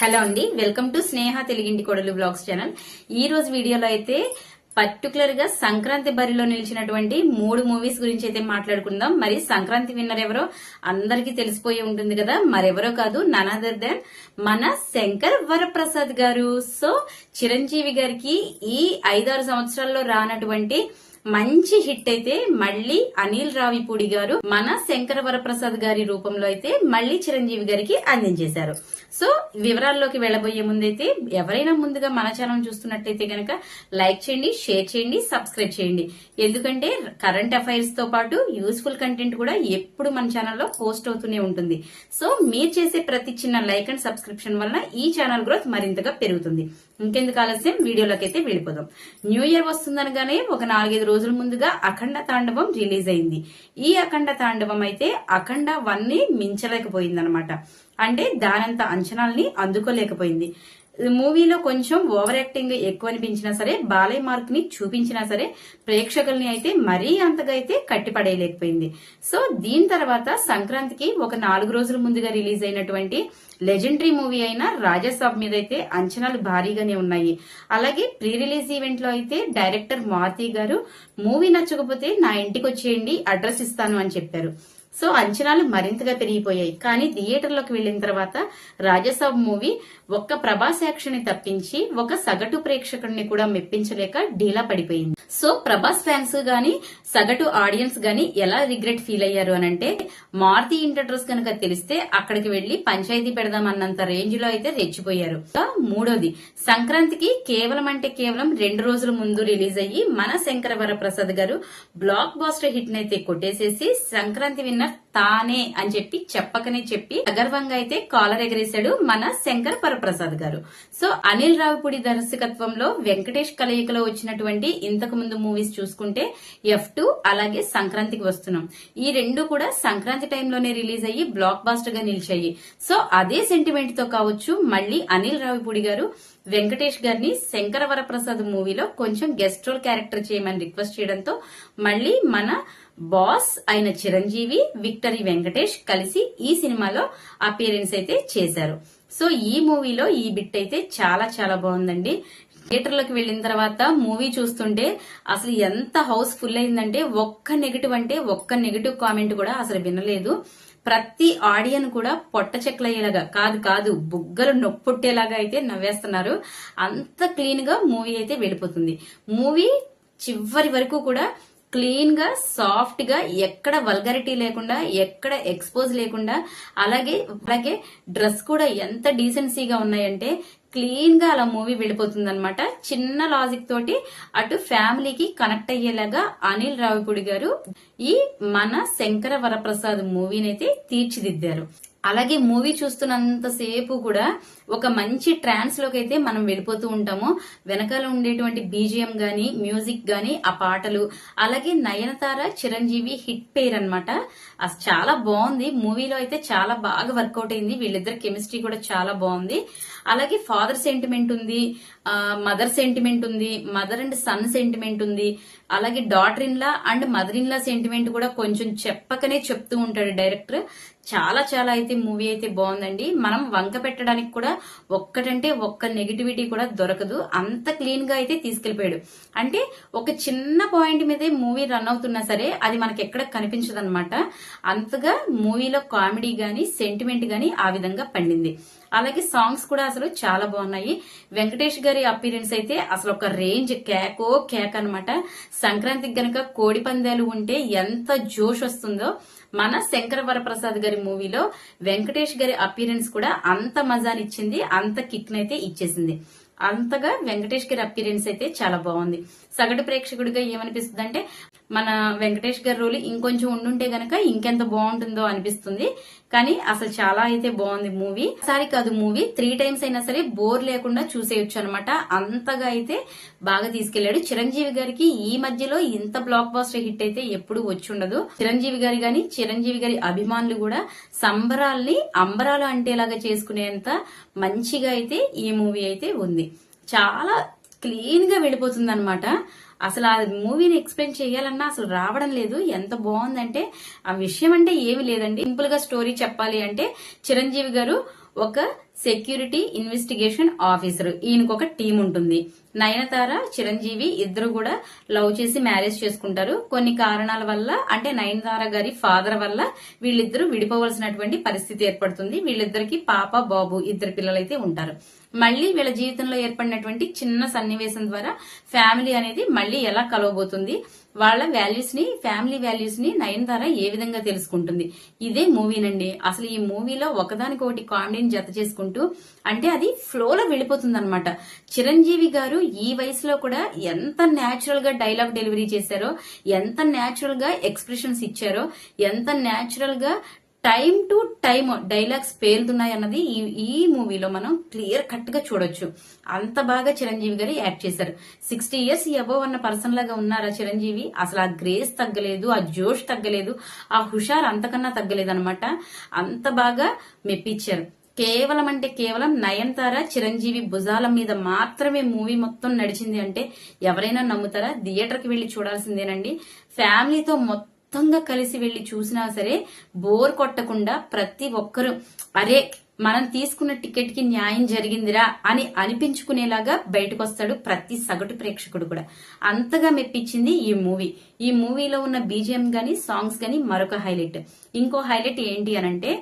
Hello అండి welcome to స్నేహ తెలుగింటి కొడలు blogs channel. ఈ రోజు వీడియోలో అయితే పర్టికులర్గా సంక్రాంతి బరిలో నిలిచినటువంటి మూడు మూవీస్ గురించి అయితే మాట్లాడుకుందాం. మరి సంక్రాంతి విన్నర్ ఎవరో అందరికీ తెలిసిపోయి ఉంటుంది కదా మరెవరో కాదు నన్ అదర్ దెన్ మన శంకర్ వరప్రసాద్ గారు. సో చిరంజీవి గారికి ఈ ఐదారు సంవత్సరాల్లో రానటువంటి మంచి హిట్ అయితే మళ్ళీ అనిల్ రావిపూడి గారు మన శంకర వరప్రసాద్ గారి రూపంలో అయితే మళ్ళీ చిరంజీవి గారికి అందించేశారు. సో వివరాల్లోకి వెళ్ళబోయే ముందైతే ఎవరైనా ముందుగా మన ఛానల్ చూస్తున్నట్టయితే గనక లైక్ చేయండి షేర్ చేయండి సబ్స్క్రైబ్ చేయండి. ఎందుకంటే కరెంట్ అఫైర్స్తో పాటు యూస్ఫుల్ కంటెంట్ కూడా ఎప్పుడు మన ఛానల్లో పోస్ట్ అవుతూనే ఉంటుంది. సో మీరు చేసే ప్రతి చిన్న లైక్ అండ్ సబ్స్క్రిప్షన్ వలన ఈ ఛానల్ గ్రోత్ మరింతగా పెరుగుతుంది. ఇంకెందుకు ఆలస్యం? వీడియోలోకి అయితే వెళ్ళిపోదాం. న్యూ ఇయర్ వస్తుందనగానే ఒక నాలుగైదు రోజుల ముందుగా అఖండ తాండవం రిలీజ్ అయింది. ఈ అఖండ తాండవం అయితే అఖండ వన్ని మించలేకపోయిందనమాట. అంటే దానంత అంచనాల్ని అందుకోలేకపోయింది. మూవీలో కొంచెం ఓవర్ యాక్టింగ్ ఎక్కువ అనిపించినా సరే బాలయ్య మార్క్ని చూపించినా సరే ప్రేక్షకుల్ని అయితే మరీ అంతగా అయితే కట్టిపడేయలేకపోయింది. సో దీని తర్వాత సంక్రాంతికి ఒక నాలుగు రోజుల ముందుగా రిలీజ్ అయినటువంటి లెజెండరీ మూవీ అయిన రాజాసాబ్ మీద అయితే అంచనాలు భారీగానే ఉన్నాయి. అలాగే ప్రీ రిలీజ్ ఈవెంట్లో అయితే డైరెక్టర్ మారుతి గారు మూవీ నచ్చకపోతే నా ఇంటికి వచ్చేయండి అడ్రస్ ఇస్తాను అని చెప్పారు. సో అంచనాలు మరింతగా పెరిగిపోయాయి. కానీ థియేటర్లోకి వెళ్ళిన తర్వాత రాజసాబ్ మూవీ ఒక్క ప్రభాస్ యాక్షన్ని తప్పించి ఒక సగటు ప్రేక్షకుడిని కూడా మెప్పించలేక ఢీలా పడిపోయింది. సో ప్రభాస్ ఫ్యాన్స్ గాని సగటు ఆడియన్స్ గాని ఎలా రిగ్రెట్ ఫీల్ అయ్యారు అనంటే మారుతి ఇంటర్డ్రస్ కనుక తెలిస్తే అక్కడికి వెళ్ళి పంచాయతీ పెడదామన్నంత రేంజ్లో అయితే రెచ్చిపోయారు. మూడోది సంక్రాంతికి కేవలం అంటే కేవలం రెండు రోజుల ముందు రిలీజ్ అయ్యి మన శంకర వరప్రసాద్ గారు బ్లాక్ బాస్టర్ హిట్ నైతే కొట్టేసేసి సంక్రాంతి విన్న విన్నర్ తానే అని చెప్పి చెప్పకనే చెప్పి అగర్వంగా అయితే కాలర్ ఎగరేశాడు మన శంకర్ వరప్రసాద్ గారు. సో అనిల్ రావుపూడి దర్శకత్వంలో వెంకటేష్ కలయికలో వచ్చినటువంటి ఇంతకు ముందు మూవీస్ చూసుకుంటే ఎఫ్ టూ అలాగే సంక్రాంతికి వస్తున్నాం. ఈ రెండు కూడా సంక్రాంతి టైంలోనే రిలీజ్ అయ్యి బ్లాక్ బాస్టర్గా నిలిచాయి. సో అదే సెంటిమెంట్తో కావచ్చు మళ్ళీ అనిల్ రావిపూడి గారు వెంకటేష్ గారిని శంకర వరప్రసాద్ మూవీలో కొంచెం గెస్ట్ రోల్ క్యారెక్టర్ చేయమని రిక్వెస్ట్ చేయడంతో మళ్ళీ మన బాస్ అయిన చిరంజీవి విక్టరీ వెంకటేష్ కలిసి ఈ సినిమాలో అపియరెన్స్ అయితే చేశారు. సో ఈ మూవీలో ఈ బిట్ అయితే చాలా చాలా బాగుందండి. థియేటర్లోకి వెళ్ళిన తర్వాత మూవీ చూస్తుంటే అసలు ఎంత హౌస్ ఫుల్ అయిందంటే ఒక్క నెగిటివ్ అంటే ఒక్క నెగిటివ్ కామెంట్ కూడా అసలు వినలేదు. ప్రతి ఆడియన్ కూడా పొట్ట చెక్కలయ్యేలాగా కాదు కాదు బుగ్గలు నొప్పొట్టేలాగా అయితే నవ్వేస్తున్నారు. అంత క్లీన్గా మూవీ అయితే వెళ్ళిపోతుంది. మూవీ చివరి వరకు కూడా క్లీన్గా సాఫ్ట్గా ఎక్కడ వల్గారిటీ లేకుండా ఎక్కడ ఎక్స్పోజ్ లేకుండా అలాగే అలాగే డ్రెస్ కూడా ఎంత డీసెన్సీగా ఉన్నాయంటే క్లీన్గా అలా మూవీ వెళ్ళిపోతుంది అనమాట చిన్న లాజిక్ తోటి అటు ఫ్యామిలీకి కనెక్ట్ అయ్యేలాగా అనిల్ రావిపూడి గారు ఈ మన శంకర వరప్రసాద్ మూవీని అయితే తీర్చిదిద్దారు. అలాగే మూవీ చూస్తున్నంత సేపు కూడా ఒక మంచి ట్రాన్స్లోకి అయితే మనం వెళ్ళిపోతూ ఉంటాము. వెనకాల ఉండేటువంటి బీజిఎం గాని మ్యూజిక్ గాని ఆ పాటలు అలాగే నయనతార చిరంజీవి హిట్ పేర్ అనమాట అసలు చాలా బాగుంది. మూవీలో అయితే చాలా బాగా వర్కౌట్ అయింది. వీళ్ళిద్దరి కెమిస్ట్రీ కూడా చాలా బాగుంది. అలాగే ఫాదర్ సెంటిమెంట్ ఉంది మదర్ సెంటిమెంట్ ఉంది మదర్ అండ్ సన్ సెంటిమెంట్ ఉంది అలాగే daughter in law and mother in law sentiment కూడా కొంచెం చెప్పకనే చెప్తూ ఉంటాడు డైరెక్టర్. చాలా చాలా అయితే మూవీ అయితే బాగుందండి. మనం వంక పెట్టడానికి కూడా ఒక్కటంటే ఒక్క నెగిటివిటీ కూడా దొరకదు. అంత క్లీన్గా అయితే తీసుకెళ్ళిపోయాడు అంటే ఒక చిన్న పాయింట్ మీదే మూవీ రన్ అవుతున్నా సరే అది మనకి ఎక్కడ కనిపించదు అనమాట అంతగా మూవీలో కామెడీ గాని సెంటిమెంట్ గాని ఆ విధంగా పండింది. అలాగే సాంగ్స్ కూడా అసలు చాలా బాగున్నాయి. వెంకటేష్ గారి అపీరెన్స్ అయితే అసలు ఒక రేంజ్ కేకో కేక్ అనమాట సంక్రాంతికి గనక కోడి పందాలు ఉంటే ఎంత జోష్ వస్తుందో మన శంకర వరప్రసాద్ గారి మూవీలో వెంకటేష్ గారి అపీరెన్స్ కూడా అంత మజానిచ్చింది అంత కిక్ నైతే ఇచ్చేసింది. అంతగా వెంకటేష్ గారి అపీరెన్స్ అయితే చాలా బాగుంది. సగటు ప్రేక్షకుడిగా ఏమనిపిస్తుంది అంటే మన వెంకటేష్ గారి రోల్ ఇంకొంచెం ఉండుంటే గనక ఇంకెంత బాగుంటుందో అనిపిస్తుంది. కానీ అసలు చాలా అయితే బాగుంది మూవీ సారి కాదు మూవీ త్రీ టైమ్స్ అయినా సరే బోర్ లేకుండా చూసేయొచ్చు అనమాట అంతగా అయితే బాగా తీసుకెళ్ళాడు చిరంజీవి గారికి ఈ మధ్యలో ఇంత బ్లాక్ బాస్టర్ హిట్ అయితే ఎప్పుడు వచ్చి ఉండదు చిరంజీవి గారి గాని చిరంజీవి గారి అభిమానులు కూడా సంబరాల్ని అంబరాలు అంటేలాగా చేసుకునేంత మంచిగా అయితే ఈ మూవీ అయితే ఉంది. చాలా క్లీన్గా వెళ్ళిపోతుంది అనమాట అసలు ఆ మూవీని ఎక్స్ప్లెయిన్ చేయాలన్నా అసలు రావడం లేదు. ఎంత బాగుందంటే ఆ విషయం అంటే ఏమి లేదండి. సింపుల్గా స్టోరీ చెప్పాలి అంటే చిరంజీవి గారు ఒక సెక్యూరిటీ ఇన్వెస్టిగేషన్ ఆఫీసర్. ఈయనకు ఒక టీం ఉంటుంది. నయనతార చిరంజీవి ఇద్దరు కూడా లవ్ చేసి మ్యారేజ్ చేసుకుంటారు. కొన్ని కారణాల వల్ల అంటే నయనతార గారి ఫాదర్ వల్ల వీళ్ళిద్దరూ విడిపోవలసినటువంటి పరిస్థితి ఏర్పడుతుంది. వీళ్ళిద్దరికి పాప బాబు ఇద్దరు పిల్లలైతే ఉంటారు. మళ్ళీ వీళ్ళ జీవితంలో ఏర్పడినటువంటి చిన్న సన్నివేశం ద్వారా ఫ్యామిలీ అనేది మళ్ళీ ఎలా కలవబోతుంది? వాళ్ళ వాల్యూస్ని ఫ్యామిలీ వాల్యూస్ని నయనతార ఏ విధంగా తెలుసుకుంటుంది. ఇదే మూవీనండి అసలు ఈ మూవీలో ఒకదానికొకటి కామెడీని జత చేసుకుంటూ అంటే అది ఫ్లోలో వెళ్ళిపోతుంది అనమాట చిరంజీవి గారు ఈ వయసులో కూడా ఎంత న్యాచురల్గా డైలాగ్ డెలివరీ చేశారో ఎంత న్యాచురల్గా ఎక్స్ప్రెషన్స్ ఇచ్చారో ఎంత న్యాచురల్గా టైం టు టైం డైలాగ్స్ పేరుతున్నాయి అన్నది ఈ ఈ మూవీలో మనం క్లియర్ కట్గా చూడొచ్చు. అంత బాగా చిరంజీవి గారు యాక్ట్ చేశారు. సిక్స్టీ ఇయర్స్ ఎవో అన్న పర్సన్ లాగా ఉన్నారా చిరంజీవి? అసలు ఆ గ్రేస్ తగ్గలేదు ఆ జోష్ తగ్గలేదు ఆ హుషార్ అంతకన్నా తగ్గలేదు అనమాట అంత బాగా మెప్పించారు. కేవలం అంటే కేవలం నయనతార చిరంజీవి భుజాల మీద మాత్రమే మూవీ మొత్తం నడిచింది అంటే ఎవరైనా నమ్ముతారా? థియేటర్కి వెళ్ళి చూడాల్సిందేనండి. ఫ్యామిలీతో మొత్తం మొత్తంగా కలిసి వెళ్ళి చూసినా సరే బోర్ కొట్టకుండా ప్రతి ఒక్కరూ అరే మనం తీసుకున్న టికెట్కి న్యాయం జరిగిందిరా అని అనిపించుకునేలాగా బయటకు వస్తాడు ప్రతి సగటు ప్రేక్షకుడు కూడా. అంతగా మెప్పించింది ఈ మూవీ. ఈ మూవీలో ఉన్న బీజిఎం గాని సాంగ్స్ గాని మరొక హైలైట్. ఇంకో హైలైట్ ఏంటి అనంటే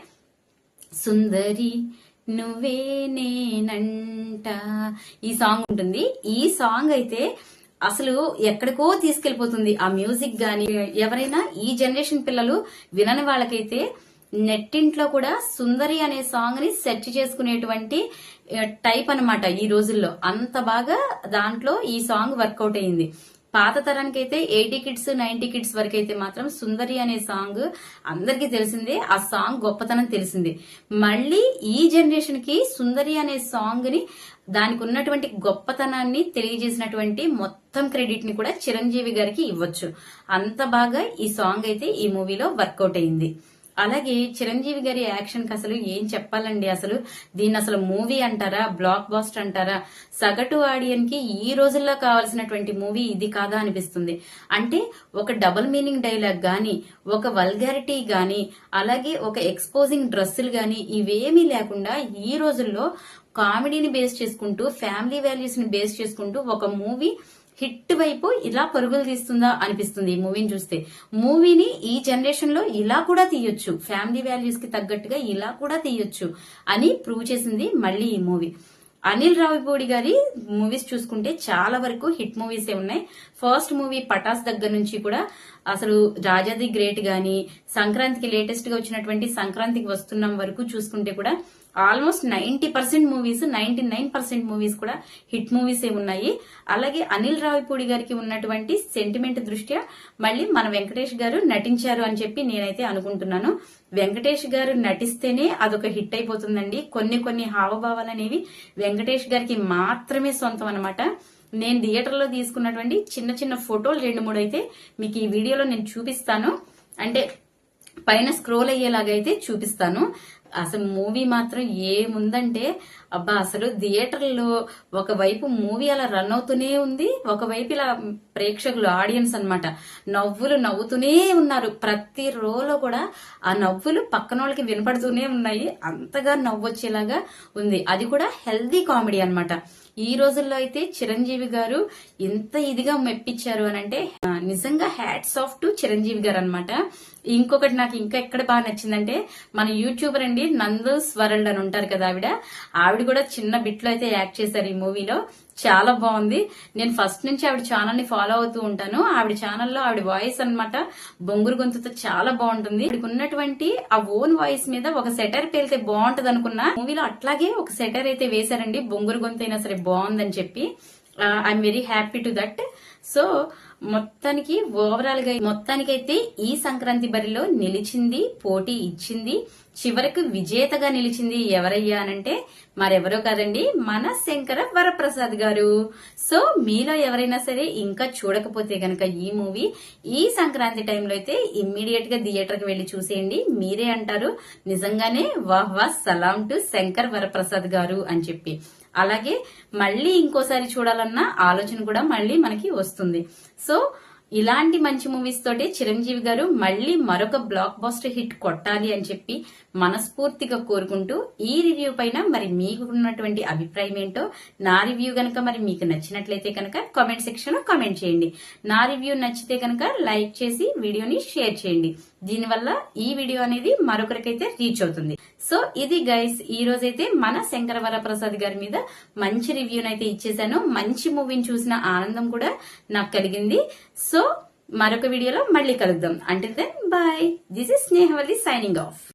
సుందరి నువ్వే నేనంట ఈ సాంగ్ ఉంటుంది. ఈ సాంగ్ అయితే అసలు ఎక్కడికో తీసుకెళ్ళిపోతుంది ఆ మ్యూజిక్ గాని ఎవరైనా ఈ జనరేషన్ పిల్లలు వినని వాళ్ళకైతే నెట్టింట్లో కూడా సుందరి అనే సాంగ్ని సెర్చ్ చేసుకునేటువంటి టైప్ అన్నమాట ఈ రోజుల్లో. అంత బాగా దాంట్లో ఈ సాంగ్ వర్కౌట్ అయింది. పాత తరానికి అయితే ఎయిటీ కిడ్స్ నైన్టీ కిడ్స్ వరకు అయితే మాత్రం సుందరి అనే సాంగ్ అందరికీ తెలిసిందే. ఆ సాంగ్ గొప్పతనం తెలిసింది. మళ్ళీ ఈ జనరేషన్కి సుందరి అనే సాంగ్ని దానికి ఉన్నటువంటి గొప్పతనాన్ని తెలియజేసినటువంటి మొత్తం క్రెడిట్ని కూడా చిరంజీవి గారికి ఇవ్వచ్చు. అంత బాగా ఈ సాంగ్ అయితే ఈ మూవీలో వర్కౌట్ అయింది. అలాగే చిరంజీవి గారి యాక్షన్కి అసలు ఏం చెప్పాలండి? అసలు దీన్ని అసలు మూవీ అంటారా? బ్లాక్ బాస్టర్ అంటారా? సగటు ఆడియన్కి ఈ రోజుల్లో కావాల్సినటువంటి మూవీ ఇది కాదా అనిపిస్తుంది. అంటే ఒక డబుల్ మీనింగ్ డైలాగ్ గాని ఒక వల్గారిటీ గాని అలాగే ఒక ఎక్స్పోజింగ్ డ్రెస్సులు గాని ఇవేమీ లేకుండా ఈ రోజుల్లో కామెడీని బేస్ చేసుకుంటూ ఫ్యామిలీ వాల్యూస్ని బేస్ చేసుకుంటూ ఒక మూవీ హిట్ వైపు ఇలా పరుగులు తీస్తుందా అనిపిస్తుంది ఈ మూవీని చూస్తే. మూవీని ఈ జనరేషన్లో ఇలా కూడా తీయొచ్చు. ఫ్యామిలీ వాల్యూస్కి తగ్గట్టుగా ఇలా కూడా తీయొచ్చు అని ప్రూవ్ చేసింది మళ్ళీ ఈ మూవీ. అనిల్ రావిపూడి గారి మూవీస్ చూసుకుంటే చాలా వరకు హిట్ మూవీస్ ఉన్నాయి. ఫస్ట్ మూవీ పటాస్ దగ్గర నుంచి కూడా అసలు రాజాది గ్రేట్ గాని సంక్రాంతికి లేటెస్ట్గా వచ్చినటువంటి సంక్రాంతికి వస్తున్నాం వరకు చూసుకుంటే కూడా almost ninety percent movies ninety nine percent movies కూడా హిట్ మూవీస్ ఏ ఉన్నాయి. అలాగే అనిల్ రావిపూడి గారికి ఉన్నటువంటి సెంటిమెంట్ దృష్ట్యా మళ్ళీ మన వెంకటేష్ గారు నటించారు అని చెప్పి నేనైతే అనుకుంటున్నాను. వెంకటేష్ గారు నటిస్తేనే అదొక హిట్ అయిపోతుందండి. కొన్ని కొన్ని హావభావాలు అనేవి వెంకటేష్ గారికి మాత్రమే సొంతం అనమాట నేను థియేటర్లో తీసుకున్నటువంటి చిన్న చిన్న ఫోటోలు రెండు మూడు అయితే మీకు ఈ వీడియోలో నేను చూపిస్తాను. అంటే పైన స్క్రోల్ అయ్యేలాగైతే చూపిస్తాను. అసలు మూవీ మాత్రం ఏముందంటే అబ్బా అసలు థియేటర్లో ఒకవైపు మూవీ అలా రన్ అవుతూనే ఉంది ఒకవైపు ఇలా ప్రేక్షకులు ఆడియన్స్ అనమాట నవ్వులు నవ్వుతూనే ఉన్నారు. ప్రతి రోలో కూడా ఆ నవ్వులు పక్కన వాళ్ళకి వినపడుతూనే ఉన్నాయి. అంతగా నవ్వొచ్చేలాగా ఉంది. అది కూడా హెల్దీ కామెడీ అనమాట ఈ రోజుల్లో అయితే చిరంజీవి గారు ఎంత ఇదిగా మెప్పించారు అని అంటే నిజంగా హ్యాట్స్ ఆఫ్ టు చిరంజీవి గారు అన్నమాట. ఇంకొకటి నాకు ఇంకా ఎక్కడ బాగా నచ్చిందంటే మన యూట్యూబర్ అండి నందు స్వరల్డ్ అని ఉంటారు కదా ఆవిడ. ఆవిడ కూడా చిన్న బిట్లో అయితే యాక్ట్ చేశారు ఈ మూవీలో. చాలా బాగుంది. నేను ఫస్ట్ నుంచి ఆవిడ ఛానల్ని ఫాలో అవుతూ ఉంటాను. ఆవిడ ఛానల్లో ఆవిడ వాయిస్ అన్నమాట బొంగురు గొంతుతో చాలా బాగుంటుంది. ఉన్నటువంటి ఆ ఓన్ వాయిస్ మీద ఒక సెటర్ పేలితే బాగుంటది అనుకున్నా. మూవీలో అట్లాగే ఒక సెటర్ అయితే వేశారండి. బొంగురు గొంతు అయినా సరే బాగుందని చెప్పి. I'm very happy to that so మొత్తానికి ఓవరాల్గా మొత్తానికైతే ఈ సంక్రాంతి బరిలో నిలిచింది పోటీ ఇచ్చింది. చివరకు విజేతగా నిలిచింది ఎవరయ్యా అనంటే మరెవరో కాదండి మన శంకర వరప్రసాద్ గారు. సో మీలో ఎవరైనా సరే ఇంకా చూడకపోతే గనక ఈ మూవీ ఈ సంక్రాంతి టైంలో అయితే ఇమ్మీడియట్గా థియేటర్కి వెళ్ళి చూసేయండి. మీరే అంటారు. నిజంగానే వాహ్ వాహ్ సలాం టు శంకర్ వరప్రసాద్ గారు అని చెప్పి. అలాగే మళ్ళీ ఇంకోసారి చూడాలన్న ఆలోచన కూడా మళ్ళీ మనకి వస్తుంది. సో ఇలాంటి మంచి మూవీస్ తోటే చిరంజీవి గారు మళ్ళీ మరొక బ్లాక్ బాస్టర్ హిట్ కొట్టాలి అని చెప్పి మనస్ఫూర్తిగా కోరుకుంటూ ఈ రివ్యూ పైన మరి మీకు ఉన్నటువంటి అభిప్రాయం ఏంటో నా రివ్యూ గనక మరి మీకు నచ్చినట్లయితే కనుక కామెంట్ సెక్షన్లో కామెంట్ చేయండి. నా రివ్యూ నచ్చితే కనుక లైక్ చేసి వీడియోని షేర్ చేయండి. దీనివల్ల ఈ వీడియో అనేది మరొకరికైతే రీచ్ అవుతుంది. సో ఇది గైస్ ఈ రోజైతే మన శంకర వరప్రసాద్ గారి మీద మంచి రివ్యూనైతే ఇచ్చేసాను మంచి మూవీని చూసిన ఆనందం కూడా నాకు కలిగింది. సో సో మరొక వీడియోలో మళ్ళీ కలుద్దాం. అంటే then bye this is Snehavalli signing off